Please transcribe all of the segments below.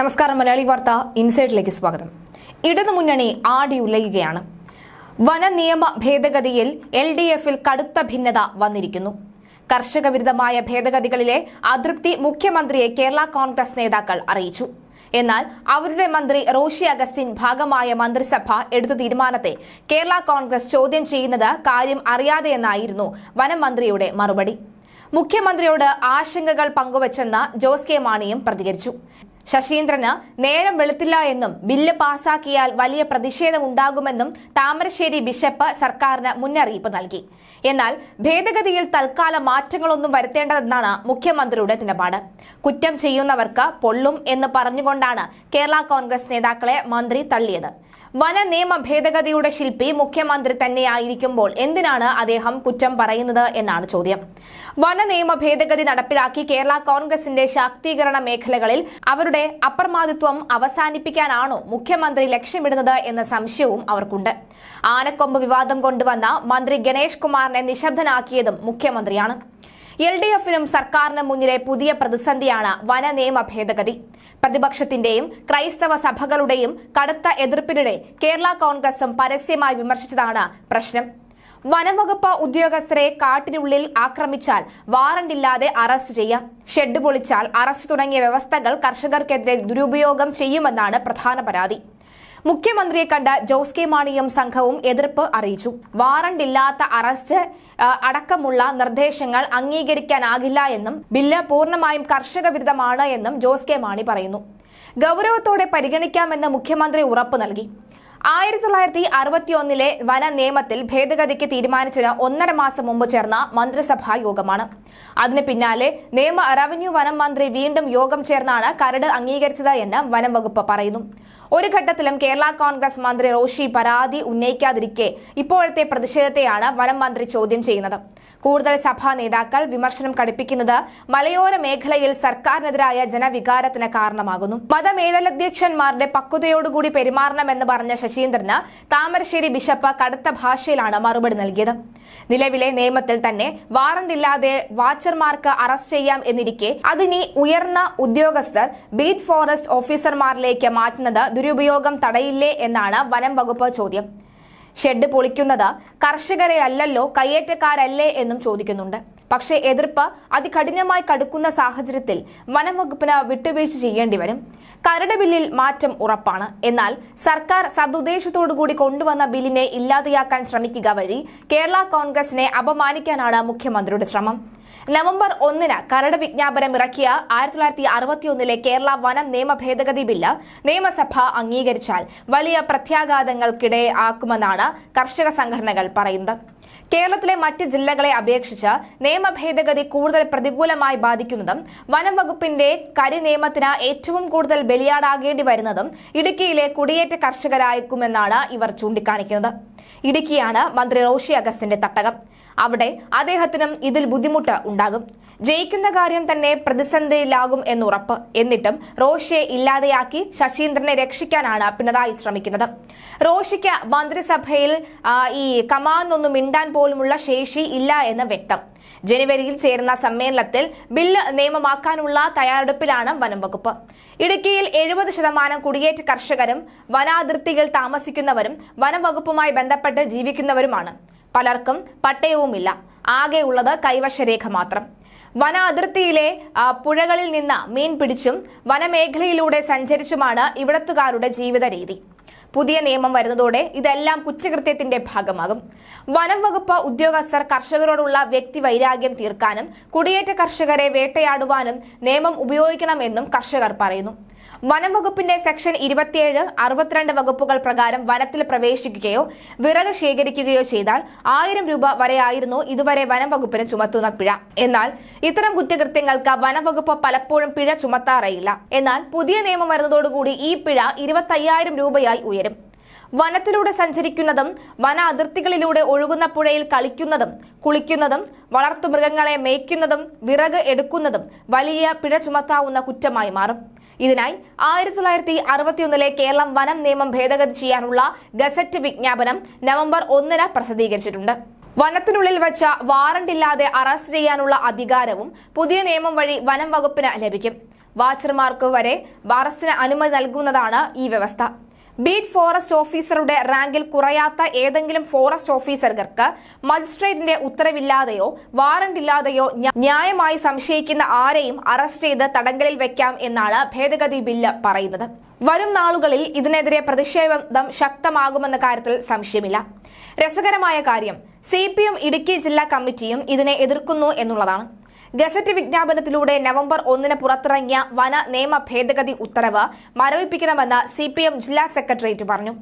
നമസ്കാരം മലയാളി വാർത്ത ഇൻസൈഡിലേക്ക് സ്വാഗതം. ഇടതുമുന്നണി ആടി ഉലയുകയാണ്. വന നിയമ ഭേദഗതിയിൽ എൽ ഡി എഫിൽ കടുത്ത ഭിന്നത വന്നിരിക്കുന്നു. കർഷക വിരുദ്ധമായ ഭേദഗതികളിലെ അതൃപ്തി മുഖ്യമന്ത്രിയെ കേരള കോൺഗ്രസ് നേതാക്കൾ അറിയിച്ചു. എന്നാൽ അവരുടെ മന്ത്രി റോഷി അഗസ്റ്റിൻ ഭാഗമായ മന്ത്രിസഭ എടുത്ത തീരുമാനത്തെ കേരള കോൺഗ്രസ് ചോദ്യം ചെയ്യുന്നത് കാര്യം അറിയാതെയെന്നായിരുന്നു വനം മന്ത്രിയുടെ മറുപടി. മുഖ്യമന്ത്രിയോട് ആശങ്കകൾ പങ്കുവച്ചെന്ന് ജോസ് കെ മാണിയും പ്രതികരിച്ചു. ശശീന്ദ്രന് നേരം വെളുത്തില്ല എന്നും ബില്ല് പാസാക്കിയാൽ വലിയ പ്രതിഷേധമുണ്ടാകുമെന്നും താമരശ്ശേരി ബിഷപ്പ് സർക്കാരിന് മുന്നറിയിപ്പ് നൽകി. എന്നാൽ ഭേദഗതിയിൽ തൽക്കാല മാറ്റങ്ങളൊന്നും വരുത്തേണ്ടതെന്നാണ് മുഖ്യമന്ത്രിയുടെ നിലപാട്. കുറ്റം ചെയ്യുന്നവർക്ക് പൊള്ളും എന്ന് പറഞ്ഞുകൊണ്ടാണ് കേരള കോൺഗ്രസ് നേതാക്കളെ മന്ത്രി തള്ളിയത്. വന നിയമ ഭേദഗതിയുടെ ശില്പി മുഖ്യമന്ത്രി തന്നെയായിരിക്കുമ്പോൾ എന്തിനാണ് അദ്ദേഹം കുറ്റം പറയുന്നത് എന്നാണ് ചോദ്യം. വന നിയമ ഭേദഗതി നടപ്പിലാക്കി കേരള കോൺഗ്രസിന്റെ ശാക്തീകരണ മേഖലകളിൽ അവരുടെ അപ്രമാദിത്വം അവസാനിപ്പിക്കാനാണോ മുഖ്യമന്ത്രി ലക്ഷ്യമിടുന്നത് എന്ന സംശയവും അവർക്കുണ്ട്. ആനക്കൊമ്പ് വിവാദം കൊണ്ടുവന്ന മന്ത്രി ഗണേഷ് കുമാറിനെ നിശബ്ദനാക്കിയതും മുഖ്യമന്ത്രിയാണ്. എൽ ഡി എഫിനും സർക്കാരിനും മുന്നിലെ പുതിയ പ്രതിസന്ധിയാണ് വന നിയമ ഭേദഗതി. പ്രതിപക്ഷത്തിന്റെയും ക്രൈസ്തവ സഭകളുടെയും കടുത്ത എതിർപ്പിനിടെ കേരള കോൺഗ്രസും പരസ്യമായി വിമർശിച്ചതാണ് പ്രശ്നം. വനംവകുപ്പ് ഉദ്യോഗസ്ഥരെ കാട്ടിനുള്ളിൽ ആക്രമിച്ചാൽ വാറണ്ടില്ലാതെ അറസ്റ്റ് ചെയ്യാം. ഷെഡ് പൊളിച്ചാൽ അറസ്റ്റ് തുടങ്ങിയ വ്യവസ്ഥകൾ കർഷകർക്കെതിരെ ദുരുപയോഗം ചെയ്യുമെന്നാണ് പ്രധാന പരാതി. മുഖ്യമന്ത്രിയെ കണ്ട ജോസ് കെ മാണിയും സംഘവും എതിർപ്പ് അറിയിച്ചു. വാറണ്ട് ഇല്ലാത്ത അറസ്റ്റ് അടക്കമുള്ള നിർദ്ദേശങ്ങൾ അംഗീകരിക്കാനാകില്ല എന്നും ബില്ല് പൂർണമായും കർഷക വിരുദ്ധമാണ് എന്നും ജോസ് കെ മാണി പറയുന്നു. ഗൗരവത്തോടെ പരിഗണിക്കാമെന്ന് മുഖ്യമന്ത്രി ഉറപ്പു നൽകി. ആയിരത്തി തൊള്ളായിരത്തി അറുപത്തിയൊന്നിലെ വന നിയമത്തിൽ ഭേദഗതിക്ക് തീരുമാനിച്ചത് ഒന്നര മാസം മുമ്പ് ചേർന്ന മന്ത്രിസഭാ യോഗമാണ്. അതിന് പിന്നാലെ നിയമ റവന്യൂ വനം മന്ത്രി വീണ്ടും യോഗം ചേർന്നാണ് കരട് അംഗീകരിച്ചത് എന്ന് വനം വകുപ്പ് പറയുന്നു. ഒരു ഘട്ടത്തിലും കേരള കോൺഗ്രസ് മന്ത്രി റോഷി പരാതി ഉന്നയിക്കാതിരിക്കെ ഇപ്പോഴത്തെ പ്രതിഷേധത്തെയാണ് വനം മന്ത്രി ചോദ്യം ചെയ്യുന്നത്. കൂടുതൽ സഭാ നേതാക്കൾ വിമർശനം കടുപ്പിക്കുന്നത് മലയോര മേഖലയിൽ സർക്കാരിനെതിരായ ജനവികാരത്തിന് കാരണമാകുന്നു. മതമേതലധ്യക്ഷന്മാരുടെ പക്വതയോടുകൂടി പെരുമാറണമെന്ന് പറഞ്ഞ ശശീന്ദ്രന് താമരശ്ശേരി ബിഷപ്പ് കടുത്ത ഭാഷയിലാണ് മറുപടി നൽകിയത്. നിലവിലെ നിയമത്തിൽ തന്നെ വാറണ്ട് ഇല്ലാതെ വാച്ചർമാർക്ക് അറസ്റ്റ് ചെയ്യാം എന്നിരിക്കെ അതിനി ഉയർന്ന ഉദ്യോഗസ്ഥർ ബീറ്റ് ഫോറസ്റ്റ് ഓഫീസർമാരിലേക്ക് മാറ്റുന്നത് ദുരുപയോഗം തടയില്ലേ എന്നാണ് വനം വകുപ്പ് ചോദ്യം. ഷെഡ് പൊളിക്കുന്നത് കർഷകരെ അല്ലല്ലോ കയ്യേറ്റക്കാരല്ലേ എന്നും ചോദിക്കുന്നുണ്ട്. പക്ഷേ എതിർപ്പ് അതികഠിനമായി കടുക്കുന്ന സാഹചര്യത്തിൽ വനം വകുപ്പിന് വിട്ടുവീഴ്ച ചെയ്യേണ്ടി വരും. കരട് ബില്ലിൽ മാറ്റം ഉറപ്പാണ്. എന്നാൽ സർക്കാർ സതുദ്ദേശത്തോടുകൂടി കൊണ്ടുവന്ന ബില്ലിനെ ഇല്ലാതെയാക്കാൻ ശ്രമിക്കുക വഴി കേരള കോൺഗ്രസിനെ അപമാനിക്കാനാണ് മുഖ്യമന്ത്രിയുടെ ശ്രമം. നവംബർ ഒന്നിന് കരട് വിജ്ഞാപനം ഇറക്കിയ ആയിരത്തി തൊള്ളായിരത്തി അറുപത്തിയൊന്നിലെ കേരള വനം നിയമ ഭേദഗതി ബില്ല് നിയമസഭ അംഗീകരിച്ചാൽ വലിയ പ്രത്യാഘാതങ്ങൾക്കിടെ ആക്കുമെന്നാണ് കർഷക സംഘടനകൾ പറയുന്നത്. കേരളത്തിലെ മറ്റ് ജില്ലകളെ അപേക്ഷിച്ച് നിയമഭേദഗതി കൂടുതൽ പ്രതികൂലമായി ബാധിക്കുന്നതും വനം വകുപ്പിന്റെ കരി നിയമത്തിന് ഏറ്റവും കൂടുതൽ ബലിയാടാകേണ്ടി വരുന്നതും ഇടുക്കിയിലെ കുടിയേറ്റ കർഷകരായിരിക്കുമെന്നാണ് ഇവർ ചൂണ്ടിക്കാണിക്കുന്നത്. ഇടുക്കിയാണ് മന്ത്രി റോഷി അഗസ്റ്റിന്റെ തട്ടകം. അവിടെ അദ്ദേഹത്തിനും ഇതിൽ ബുദ്ധിമുട്ട് ഉണ്ടാകും. ജയിക്കുന്ന കാര്യം തന്നെ പ്രതിസന്ധിയിലാകും എന്നുറപ്പ്. എന്നിട്ടും റോഷിയെ ഇല്ലാതെയാക്കി ശശീന്ദ്രനെ രക്ഷിക്കാനാണ് പിണറായി ശ്രമിക്കുന്നത്. റോഷിക്ക് മന്ത്രിസഭയിൽ ഈ കമാന്നൊന്നും മിണ്ടാൻ പോലുമുള്ള ശേഷി ഇല്ല എന്ന് വ്യക്തം. ജനുവരിയിൽ ചേരുന്ന സമ്മേളനത്തിൽ ബില്ല് നിയമമാക്കാനുള്ള തയ്യാറെടുപ്പിലാണ് വനം വകുപ്പ്. ഇടുക്കിയിൽ എഴുപത് ശതമാനം കുടിയേറ്റ കർഷകരും വനാതിർത്തിയിൽ താമസിക്കുന്നവരും വനം വകുപ്പുമായി ബന്ധപ്പെട്ട് ജീവിക്കുന്നവരുമാണ്. പലർക്കും പട്ടയവുമില്ല. ആകെയുള്ളത് കൈവശരേഖ മാത്രം. വന അതിർത്തിയിലെ പുഴകളിൽ നിന്ന് മീൻ പിടിച്ചും വനമേഖലയിലൂടെ സഞ്ചരിച്ചുമാണ് ഇവിടത്തുകാരുടെ ജീവിത രീതി പുതിയ നിയമം വരുന്നതോടെ ഇതെല്ലാം കുറ്റകൃത്യത്തിന്റെ ഭാഗമാകും. വനം വകുപ്പ് ഉദ്യോഗസ്ഥർ കർഷകരോടുള്ള വ്യക്തി വൈരാഗ്യം തീർക്കാനും കുടിയേറ്റ കർഷകരെ വേട്ടയാടുവാനും നിയമം ഉപയോഗിക്കണമെന്നും കർഷകർ പറയുന്നു. വനം വകുപ്പിന്റെ സെക്ഷൻ ഇരുപത്തിയേഴ് അറുപത്തിരണ്ട് വകുപ്പുകൾ പ്രകാരം വനത്തിൽ പ്രവേശിക്കുകയോ വിറക് ശേഖരിക്കുകയോ ചെയ്താൽ ആയിരം രൂപ വരെയായിരുന്നു ഇതുവരെ വനം വകുപ്പിന് ചുമത്തുന്ന പിഴ. എന്നാൽ ഇത്തരം കുറ്റകൃത്യങ്ങൾക്ക് വനം വകുപ്പ് പലപ്പോഴും പിഴ ചുമത്താറില്ല എന്നാൽ പുതിയ നിയമം വരുന്നതോടുകൂടി ഈ പിഴ ഇരുപത്തയ്യായിരം രൂപയായി ഉയരും. വനത്തിലൂടെ സഞ്ചരിക്കുന്നതും വന അതിർത്തികളിലൂടെ ഒഴുകുന്ന പുഴയിൽ കളിക്കുന്നതും കുളിക്കുന്നതും വളർത്തുമൃഗങ്ങളെ മേയ്ക്കുന്നതും വിറക് എടുക്കുന്നതും വലിയ പിഴ ചുമത്താവുന്ന കുറ്റമായി മാറും. ഇതിനായി ആയിരത്തി തൊള്ളായിരത്തി അറുപത്തിയൊന്നിലെ കേരളം വനം നിയമം ഭേദഗതി ചെയ്യാനുള്ള ഗസറ്റ് വിജ്ഞാപനം നവംബർ ഒന്നിന് പ്രസിദ്ധീകരിച്ചിട്ടുണ്ട്. വനത്തിനുള്ളിൽ വച്ച വാറണ്ട് ഇല്ലാതെ അറസ്റ്റ് ചെയ്യാനുള്ള അധികാരവും പുതിയ നിയമം വഴി വനം വകുപ്പിന് ലഭിക്കും. വാച്ചർമാർക്ക് വരെ അറസ്റ്റിന് അനുമതി നൽകുന്നതാണ് ഈ വ്യവസ്ഥ. ബീറ്റ് ഫോറസ്റ്റ് ഓഫീസറുടെ റാങ്കിൽ കുറയാത്ത ഏതെങ്കിലും ഫോറസ്റ്റ് ഓഫീസർക്ക് മജിസ്ട്രേറ്റിന്റെ ഉത്തരവില്ലാതെയോ വാറന്റ് ഇല്ലാതെയോ ന്യായമായി സംശയിക്കുന്ന ആരെയും അറസ്റ്റ് ചെയ്ത് തടങ്കലിൽ വെക്കാം എന്നാണ് ഭേദഗതി ബില്ല് പറയുന്നത്. വരും നാളുകളിൽ ഇതിനെതിരെ പ്രതിഷേധം ശക്തമാകുമെന്ന കാര്യത്തിൽ സംശയമില്ല. രസകരമായ കാര്യം സി പി എം ഇടുക്കി ജില്ലാ കമ്മിറ്റിയും ഇതിനെ എതിർക്കുന്നു എന്നുള്ളതാണ്. ഗസറ്റ് വിജ്ഞാപനത്തിലൂടെ നവംബർ ഒന്നിന് പുറത്തിറങ്ങിയ വന നിയമ ഭേദഗതി ഉത്തരവ് മരവിപ്പിക്കണമെന്ന് സി പി എം ജില്ലാ സെക്രട്ടേറിയറ്റ് പറഞ്ഞു.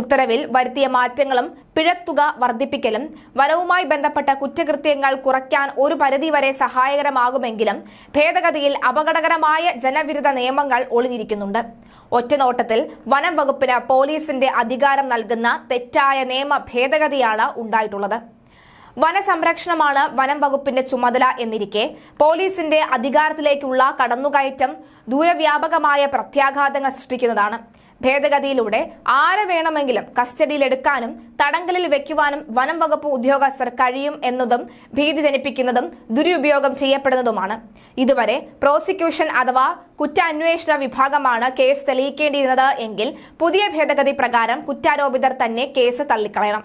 ഉത്തരവിൽ വരുത്തിയ മാറ്റങ്ങളും പിഴത്തുക വർദ്ധിപ്പിക്കലും വനവുമായി ബന്ധപ്പെട്ട കുറ്റകൃത്യങ്ങൾ കുറയ്ക്കാൻ ഒരു പരിധിവരെ സഹായകരമാകുമെങ്കിലും ഭേദഗതിയിൽ അപകടകരമായ ജനവിരുദ്ധ നിയമങ്ങൾ ഒളിഞ്ഞിരിക്കുന്നുണ്ട്. ഒറ്റനോട്ടത്തിൽ വനം വകുപ്പിന് പോലീസിന്റെ അധികാരം നൽകുന്ന തെറ്റായ നിയമ ഭേദഗതിയാണ് ഉണ്ടായിട്ടുള്ളത്. വനസംരക്ഷണമാണ് വനം വകുപ്പിന്റെ ചുമതല എന്നിരിക്കെ പോലീസിന്റെ അധികാരത്തിലേക്കുള്ള കടന്നുകയറ്റം ദൂരവ്യാപകമായ പ്രത്യാഘാതങ്ങൾ സൃഷ്ടിക്കുന്നതാണ്. ഭേദഗതിയിലൂടെ ആരെ വേണമെങ്കിലും കസ്റ്റഡിയിലെടുക്കാനും തടങ്കലിൽ വെക്കുവാനും വനം വകുപ്പ് ഉദ്യോഗസ്ഥർ കഴിയും എന്നതും ഭീതി ജനിപ്പിക്കുന്നതും ദുരുപയോഗം ചെയ്യപ്പെടുന്നതുമാണ്. ഇതുവരെ പ്രോസിക്യൂഷൻ അഥവാ കുറ്റാന്വേഷണ വിഭാഗമാണ് കേസ് തെളിയിക്കേണ്ടിയിരുന്നത് എങ്കിൽ പുതിയ ഭേദഗതി പ്രകാരം കുറ്റാരോപിതർ തന്നെ കേസ് തള്ളിക്കളയണം.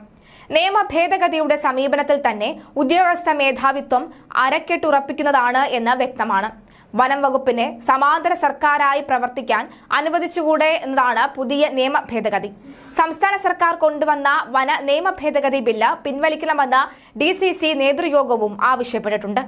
നിയമ ഭേദഗതിയുടെ സമീപനത്തിൽ തന്നെ ഉദ്യോഗസ്ഥ മേധാവിത്വം അരക്കെട്ടുറപ്പിക്കുന്നതാണ് എന്ന് വ്യക്തമാണ്. വനം വകുപ്പിനെ സമാന്തര സർക്കാരായി പ്രവർത്തിക്കാൻ അനുവദിച്ചുകൂടെ എന്നതാണ് പുതിയ നിയമ ഭേദഗതി സംസ്ഥാന സർക്കാർ കൊണ്ടുവന്ന വന നിയമ ഭേദഗതി ബില്ല് പിൻവലിക്കണമെന്ന് ഡി സി സി നേതൃയോഗവും ആവശ്യപ്പെട്ടിട്ടുണ്ട്.